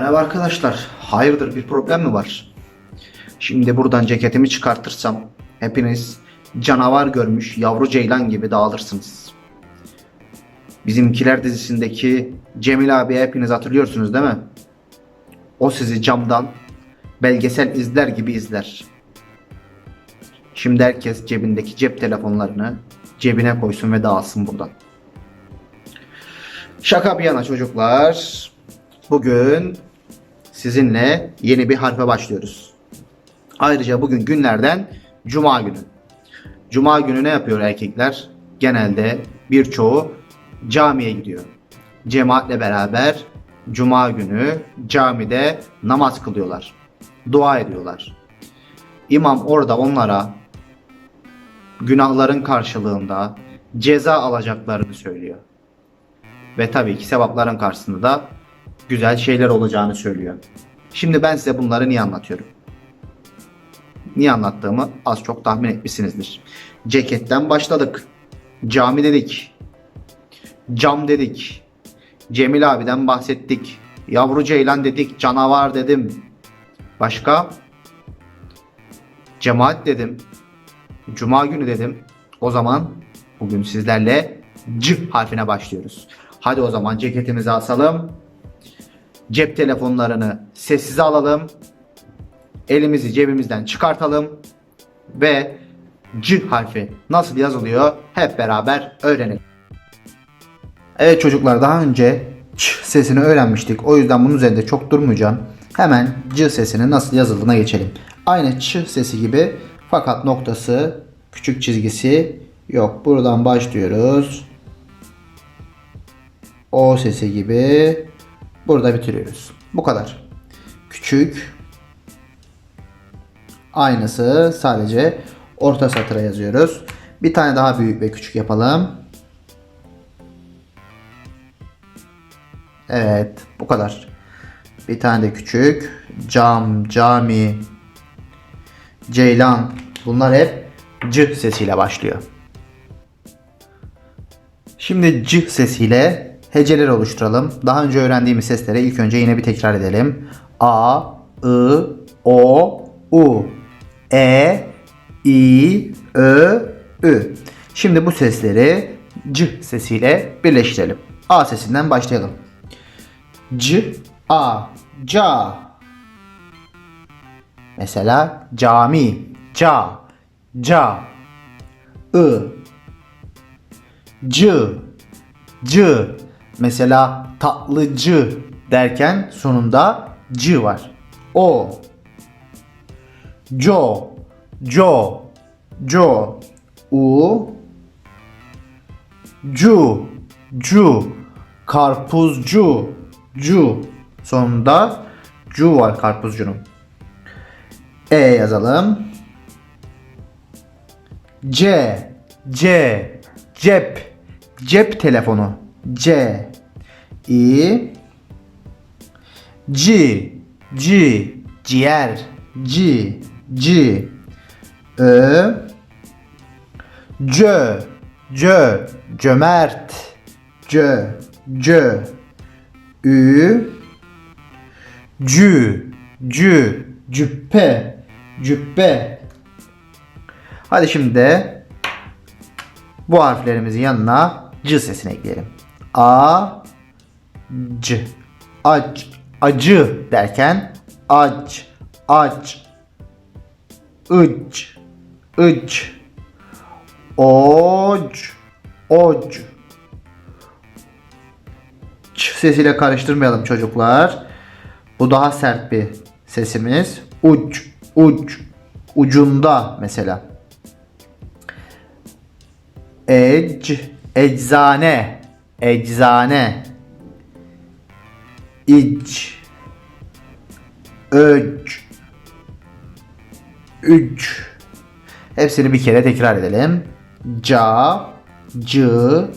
Merhaba arkadaşlar. Hayırdır bir problem mi var? Şimdi buradan ceketimi çıkartırsam hepiniz canavar görmüş yavru ceylan gibi dağılırsınız. Bizimkiler dizisindeki Cemil abi hepiniz hatırlıyorsunuz değil mi? O sizi camdan belgesel izler gibi izler. Şimdi herkes cebindeki cep telefonlarını cebine koysun ve dağılsın buradan. Şaka bir yana çocuklar. Bugün sizinle yeni bir harfe başlıyoruz. Ayrıca bugün günlerden Cuma günü. Cuma günü ne yapıyor erkekler? Genelde birçoğu camiye gidiyor. Cemaatle beraber Cuma günü camide namaz kılıyorlar. Dua ediyorlar. İmam orada onlara günahların karşılığında ceza alacaklarını söylüyor. Ve tabii ki sevapların karşısında da güzel şeyler olacağını söylüyor. Şimdi ben size bunları niye anlatıyorum? Niye anlattığımı az çok tahmin etmişsinizdir. Ceketten başladık. Cami dedik. Cam dedik. Cemil abiden bahsettik. Yavru ceylan dedik. Canavar dedim. Başka? Cemaat dedim. Cuma günü dedim. O zaman bugün sizlerle C harfine başlıyoruz. Hadi o zaman ceketimizi asalım. Cep telefonlarını sessize alalım. Elimizi cebimizden çıkartalım. Ve C harfi nasıl yazılıyor hep beraber öğrenelim. Evet çocuklar daha önce ç sesini öğrenmiştik. O yüzden bunun üzerinde çok durmayacağım. Hemen c sesinin nasıl yazıldığına geçelim. Aynı ç sesi gibi fakat noktası, küçük çizgisi yok. Buradan başlıyoruz. O sesi gibi burada bitiriyoruz. Bu kadar. Küçük aynısı sadece orta satıra yazıyoruz. Bir tane daha büyük ve küçük yapalım. Evet, bu kadar. Bir tane de küçük. Cam, cami, ceylan. Bunlar hep c sesiyle başlıyor. Şimdi c sesiyle heceler oluşturalım. Daha önce öğrendiğimiz sesleri ilk önce yine bir tekrar edelim. A, I, O, U, E, I, Ö, Ü. Şimdi bu sesleri c sesiyle birleştirelim. A sesinden başlayalım. C, A, ca. Mesela cami, ca, ca. I, c, c. Mesela tatlıcı derken sonunda c var. O, co, co, co. U, cu, cu. Karpuzcu, cu. Sonunda cu var karpuzcunun. E yazalım. C, C, cep, cep telefonu. C, I, C, C, ciğer, C, C, Ö, C, C, cömert, C, C, Ü, Cü, cü, cüppe, cüppe. Hadi şimdi de bu harflerimizin yanına c sesini ekleyelim. A, c, ac, acı derken ac, ac, ıc, ıc, oc, oc. Ç sesiyle karıştırmayalım çocuklar. Bu daha sert bir sesimiz. Uç, uç, ucunda mesela. Ec, eczane, eczane. İc, öc, üc. Hepsini bir kere tekrar edelim. Ca, cı,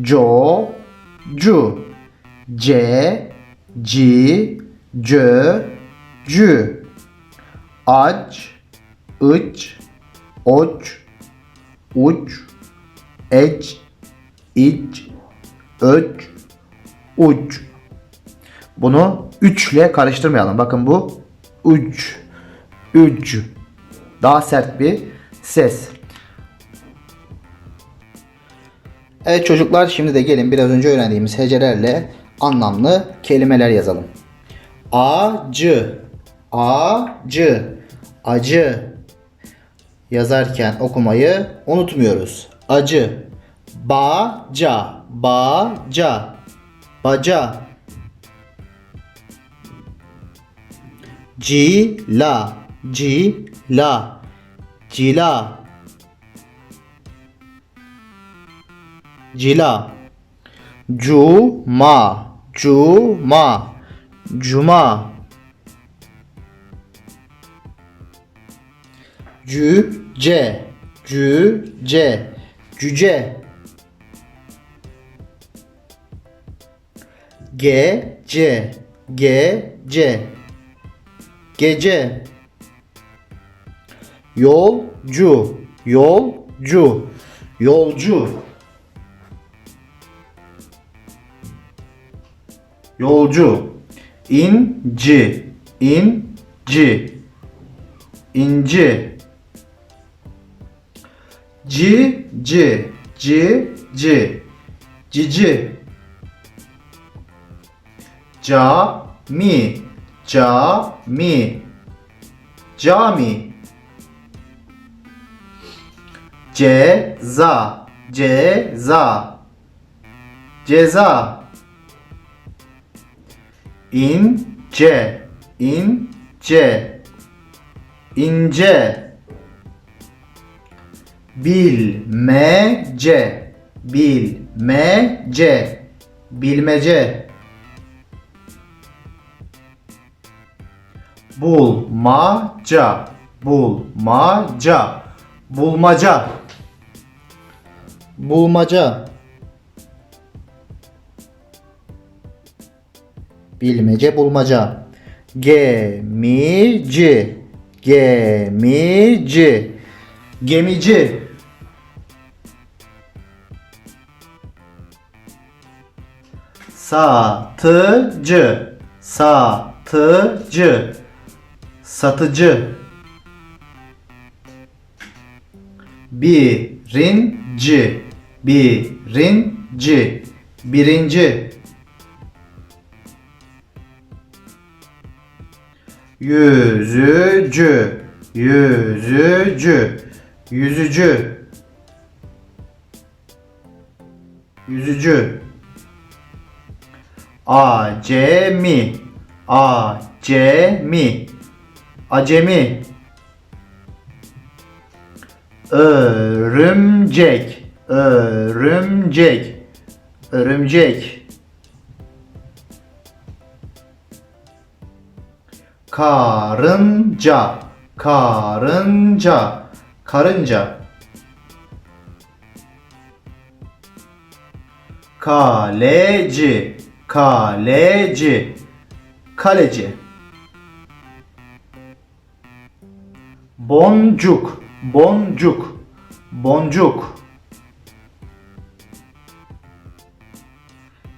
co, cu. C, ci, cö, cü. Ac, ıç, oç, uç, eç, iç, öç, uç. Bunu 3'le karıştırmayalım. Bakın bu uc. Uc. Daha sert bir ses. Evet çocuklar şimdi de gelin biraz önce öğrendiğimiz hecelerle anlamlı kelimeler yazalım. Acı, acı, acı yazarken okumayı unutmuyoruz. Acı, baca, baca, baca, cila, cila, cila, cila, cuma, cuma, cuma, cüce, cüce, cüce, gece, gece, gece, yolcu, yolcu, yolcu, yolcu, inci, inci, inci, ci, ci, ci, ci, cici, cami, cami, cami, ceza, ceza, ceza, ince, ince, ince, bilmece, bilmece, bilmece, bulmaca, bulmaca, bulmaca, bulmaca, bilmece, bulmaca, gemici, gemici, gemici, satıcı, satıcı, satıcı, birinci, birinci, birinci, yüzücü, yüzücü, yüzücü, yüzücü, acemi, acemi, acemi, örümcek, örümcek, örümcek, karınca, karınca, karınca, kaleci, kaleci, kaleci, Boncuk, boncuk, boncuk.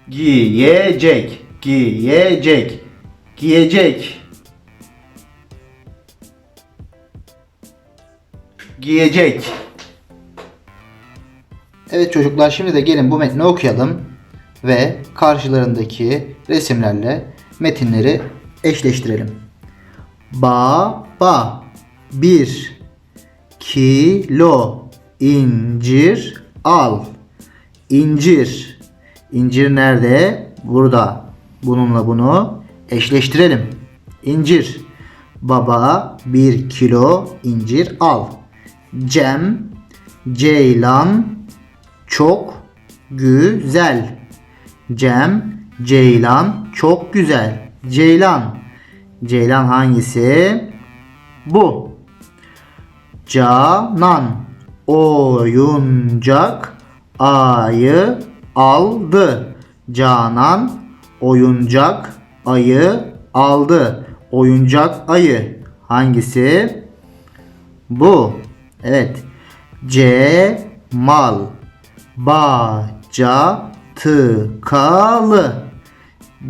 Giyecek, giyecek, giyecek. Giyecek. Evet çocuklar şimdi de gelin bu metni okuyalım ve karşılarındaki resimlerle metinleri eşleştirelim. Ba ba 1 kilo incir al. İncir. İncir nerede? Burada. Bununla bunu eşleştirelim. İncir. Baba 1 kilo incir al. Cem Ceylan çok güzel. Cem Ceylan çok güzel. Ceylan. Ceylan hangisi? Bu. Canan, oyuncak ayı aldı. Canan, oyuncak ayı aldı. Oyuncak ayı hangisi? Bu. Evet. Cemal baca tıkalı.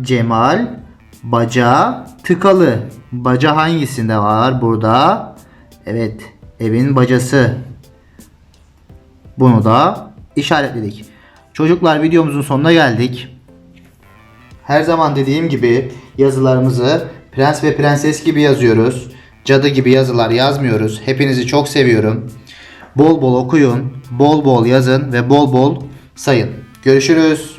Cemal Baca tıkalı. Baca hangisinde var? Burada. Evet. Evin bacası. Bunu da işaretledik. Çocuklar videomuzun sonuna geldik. Her zaman dediğim gibi yazılarımızı prens ve prenses gibi yazıyoruz. Cadı gibi yazılar yazmıyoruz. Hepinizi çok seviyorum. Bol bol okuyun, bol bol yazın ve bol bol sayın. Görüşürüz.